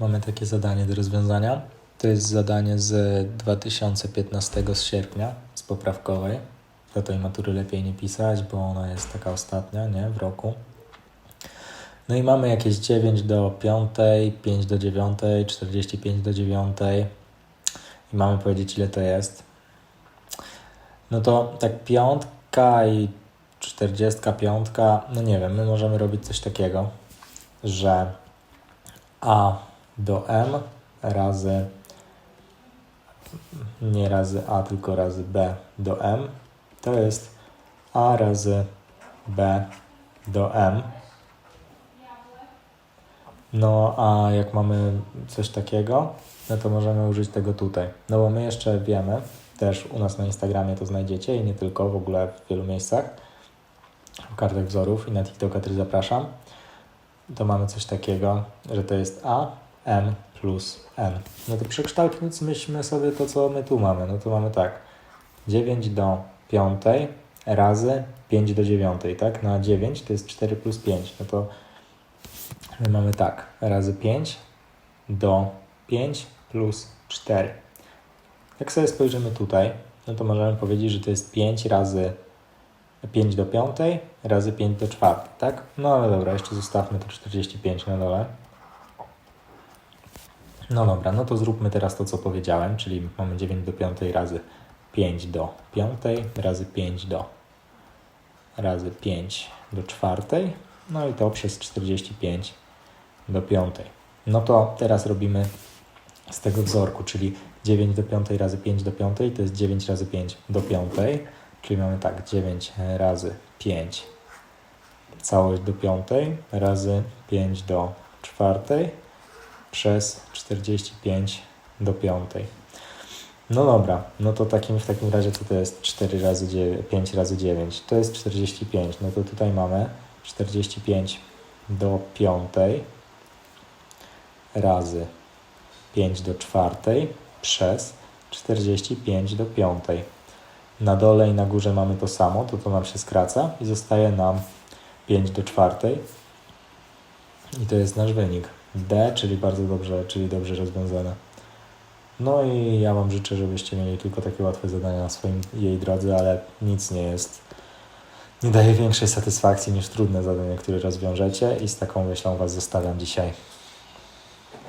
Mamy takie zadanie do rozwiązania. To jest zadanie z 2015 z sierpnia, z poprawkowej. Do tej matury lepiej nie pisać, bo ona jest taka ostatnia, nie? W roku. No i mamy jakieś 9 do 5, 5 do 9, 45 do 9. I mamy powiedzieć, ile to jest. No to tak piątka i 45, no nie wiem, my możemy robić coś takiego, że a do m razy nie razy a, tylko razy b do m to jest a razy b do m. No a jak mamy coś takiego, no to możemy użyć tego tutaj. No bo my jeszcze wiemy, też u nas na Instagramie to znajdziecie i nie tylko, w ogóle w wielu miejscach, w kartach wzorów i na TikToka też zapraszam. To mamy coś takiego, że to jest a, m plus n. No to przekształćmy sobie to, co my tu mamy. No to mamy tak, 9 do 5 razy 5 do 9, tak? No a 9 to jest 4 plus 5. No to my mamy tak, razy 5 do 5 plus 4. Jak sobie spojrzymy tutaj, no to możemy powiedzieć, że to jest 5 razy 5 do 5 razy 5 do 4, tak? No ale dobra, jeszcze zostawmy to 45 na dole. No dobra, no to zróbmy teraz to, co powiedziałem, czyli mamy 9 do 5 razy 5 do 5 razy 5 do razy 5 do 4, no i to przez 45 do 5. No to teraz robimy z tego wzorku, czyli 9 do 5 razy 5 do 5 to jest 9 razy 5 do 5, czyli mamy tak 9 razy 5 całość do 5 razy 5 do 4 przez 45 do 5. No dobra, no to takim, w takim razie co to jest 4 razy 9, 5 razy 9? To jest 45. No to tutaj mamy 45 do 5 razy 5 do 4 przez 45 do 5. Na dole i na górze mamy to samo, to to nam się skraca i zostaje nam 5 do 4. I to jest nasz wynik. D, czyli bardzo dobrze, czyli dobrze rozwiązane. No i ja Wam życzę, żebyście mieli tylko takie łatwe zadania na swoim jej drodze, ale nic nie jest, nie daje większej satysfakcji niż trudne zadania, które rozwiążecie i z taką myślą Was zostawiam dzisiaj.